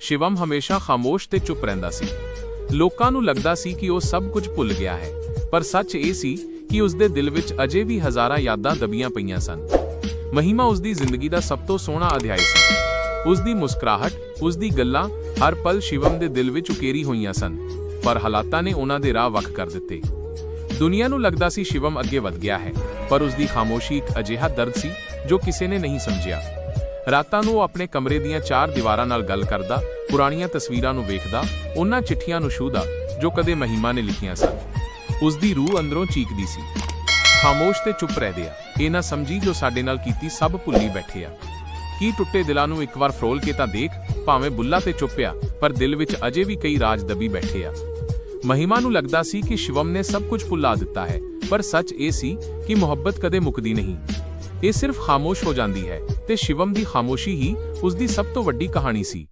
ਸ਼ਿਵਮ ਹਮੇਸ਼ਾ ਖਾਮੋਸ਼ ਤੇ ਚੁੱਪ ਰਹਿੰਦਾ ਸੀ। ਲੋਕਾਂ ਨੂੰ ਲੱਗਦਾ ਸੀ ਕਿ ਉਹ ਸਭ ਕੁਝ ਭੁੱਲ ਗਿਆ ਹੈ, ਪਰ ਸੱਚ ਇਹ ਸੀ ਕਿ ਉਸ ਦੇ ਦਿਲ ਵਿੱਚ ਅਜੇ ਵੀ ਹਜ਼ਾਰਾਂ ਯਾਦਾਂ ਦਬੀਆਂ ਪਈਆਂ ਸਨ। ਮਹਿਮਾ ਉਸ ਦੀ ਜ਼ਿੰਦਗੀ ਦਾ ਸਭ ਤੋਂ ਸੋਹਣਾ ਅਧਿਆਇ ਸੀ। ਉਸ ਦੀ ਮੁਸਕਰਾਹਟ ਉਸ ਦੀ ਗੱਲਾਂ, ਹਰ ਪਲ ਸ਼ਿਵਮ ਦੇ ਦਿਲ ਵਿੱਚ ਉਕੇਰੀ ਹੋਈਆਂ ਸਨ, ਪਰ ਹਾਲਾਤਾਂ ਨੇ ਉਹਨਾਂ ਦੇ ਰਾਹ ਵੱਖ ਕਰ ਦਿੱਤੇ। ਦੁਨੀਆ ਨੂੰ ਲੱਗਦਾ ਸੀ ਸ਼ਿਵਮ ਅੱਗੇ ਵਧ ਗਿਆ ਹੈ, ਪਰ ਉਸ ਦੀ ਖਾਮੋਸ਼ੀ ਇੱਕ ਅਜਿਹਾ ਦਰਦ ਸੀ ਜੋ ਕਿਸੇ ਨੇ ਨਹੀਂ ਸਮਝਿਆ। ਰਾਤਾਂ ਨੂੰ ਉਹ ਆਪਣੇ ਕਮਰੇ ਦੀਆਂ ਚਾਰ ਦੀਵਾਰਾਂ ਨਾਲ ਗੱਲ ਕਰਦਾ, ਪੁਰਾਣੀਆਂ ਤਸਵੀਰਾਂ ਨੂੰ ਵੇਖਦਾ, ਉਹਨਾਂ ਚਿੱਠੀਆਂ ਨੂੰ ਛੂਹਦਾ, ਜੋ ਕਦੇ ਮਹਿਮਾ ਨੇ ਲਿਖੀਆਂ ਸਨ। ਉਸ ਦੀ ਰੂਹ ਅੰਦਰੋਂ ਚੀਕਦੀ ਸੀ। ਖਾਮੋਸ਼ ਤੇ ਚੁੱਪ ਰਹਦੇ ਆ ਇਹ ਨਾ ਸਮਝੀ ਜੋ ਸਾਡੇ ਨਾਲ ਕੀਤੀ ਸਭ ਭੁੱਲੀ ਬੈਠੇ ਆ। ਕੀ ਟੁੱਟੇ ਦਿਲਾਂ ਨੂੰ ਇੱਕ ਵਾਰ ਫਰੋਲ ਕੇ ਤਾਂ ਦੇਖ, ਭਾਵੇਂ ਬੁੱਲਾ ਤੇ ਚੁੱਪਿਆ ਪਰ ਦਿਲ ਵਿੱਚ ਅਜੇ ਵੀ ਕਈ ਰਾਜ ਦਬੀ ਬੈਠੇ ਆ। ਮਹਿਮਾ ਨੂੰ ਲੱਗਦਾ ਸੀ ਕਿ ਸ਼ਿਵਮ ਨੇ ਸਭ ਕੁਝ ਭੁਲਾ ਦਿੱਤਾ ਹੈ, ਪਰ ਸੱਚ ਇਹ ਸੀ ਕਿ ਮੁਹੱਬਤ ਕਦੇ ਮੁੱਕਦੀ ਨਹੀਂ। ਇਹ ਸਿਰਫ ਖਾਮੋਸ਼ ਹੋ ਜਾਂਦੀ ਹੈ ਤੇ ਸ਼ਿਵਮ ਦੀ ਖਾਮੋਸ਼ੀ ਹੀ ਉਸ ਦੀ ਸਭ ਤੋਂ ਵੱਡੀ ਕਹਾਣੀ ਸੀ।